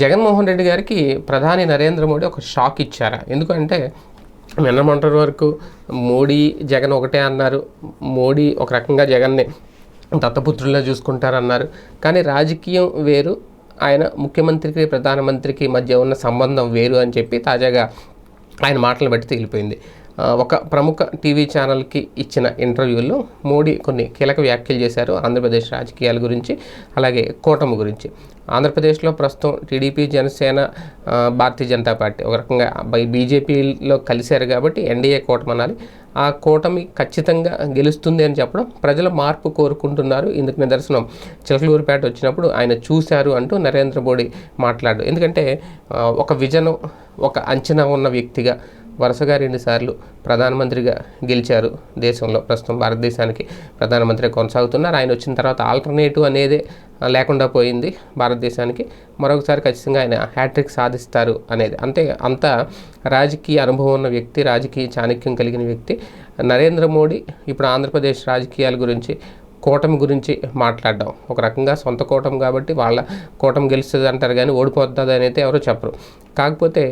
జగన్మోహన్ రెడ్డి గారికి ప్రధాని నరేంద్ర మోడీ ఒక షాక్ ఇచ్చారా? ఎందుకంటే నిన్నమంటారు వరకు మోడీ జగన్ ఒకటే అన్నారు. మోడీ ఒక రకంగా జగన్ని దత్తపుత్రుల్లో చూసుకుంటారన్నారు. కానీ రాజకీయం వేరు ఆయన ముఖ్యమంత్రికి ప్రధానమంత్రికి మధ్య ఉన్న సంబంధం వేరు అని చెప్పి తాజాగా ఆయన మాటలు బట్టి తేలిపోయింది. ఒక ప్రముఖ టీవీ ఛానల్కి ఇచ్చిన ఇంటర్వ్యూలో మోడీ కొన్ని కీలక వ్యాఖ్యలు చేశారు ఆంధ్రప్రదేశ్ రాజకీయాల గురించి అలాగే కూటమి గురించి. ఆంధ్రప్రదేశ్లో ప్రస్తుతం టీడీపీ జనసేన భారతీయ జనతా పార్టీ ఒక రకంగా బై- బీజేపీలో కలిశారు కాబట్టి ఎన్డీఏ కూటమి అనాలి. ఆ కూటమి ఖచ్చితంగా గెలుస్తుంది అని చెప్పడం ప్రజల మార్పు కోరుకుంటున్నారు ఇందుకు నిదర్శనం. చిలకలూరుపేట వచ్చినప్పుడు ఆయన చూశారు అంటూ నరేంద్ర మోడీ మాట్లాడు ఎందుకంటే ఒక విజనం ఒక అంచనా ఉన్న వ్యక్తిగా వరుసగా రెండుసార్లు ప్రధానమంత్రిగా గెలిచారు దేశంలో. ప్రస్తుతం భారతదేశానికి ప్రధానమంత్రి కొనసాగుతున్నారు. ఆయన వచ్చిన తర్వాత ఆల్టర్నేటివ్ అనేదే లేకుండా పోయింది భారతదేశానికి. మరొకసారి ఖచ్చితంగా ఆయన హ్యాట్రిక్ సాధిస్తారు అనేది. అంతే అంత రాజకీయ అనుభవం ఉన్న వ్యక్తి రాజకీయ చాణక్యం కలిగిన వ్యక్తి నరేంద్ర మోడీ ఇప్పుడు ఆంధ్రప్రదేశ్ రాజకీయాల గురించి కూటమి గురించి మాట్లాడడం. ఒక రకంగా సొంత కూటమి కాబట్టి వాళ్ళ కూటమి గెలుస్తుంది అంటారు కానీ ఓడిపోతుంది అని అయితే ఎవరో చెప్పరు. కాకపోతే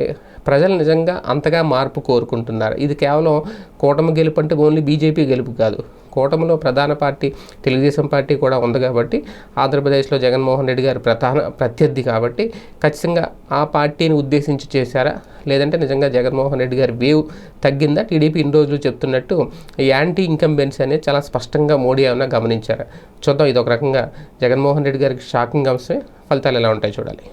ప్రజలు నిజంగా అంతగా మార్పు కోరుకుంటున్నారు. ఇది కేవలం కూటమి గెలుపు అంటే ఓన్లీ బీజేపీ గెలుపు కాదు. కూటమిలో ప్రధాన పార్టీ తెలుగుదేశం పార్టీ కూడా ఉంది కాబట్టి ఆంధ్రప్రదేశ్లో జగన్మోహన్ రెడ్డి గారు ప్రధాన ప్రత్యర్థి కాబట్టి ఖచ్చితంగా ఆ పార్టీని ఉద్దేశించి చేశారా? లేదంటే నిజంగా జగన్మోహన్ రెడ్డి గారి వేవ్ తగ్గిందా? టీడీపీ ఇన్ని రోజులు చెప్తున్నట్టు యాంటీ ఇన్కంబెన్స్ అనేది చాలా స్పష్టంగా మోడీ ఏమైనా గమనించారా? చూద్దాం ఇది ఒక రకంగా జగన్మోహన్ రెడ్డి గారికి షాకింగ్ అంశమే ఫలితాలు ఎలా ఉంటాయి చూడాలి.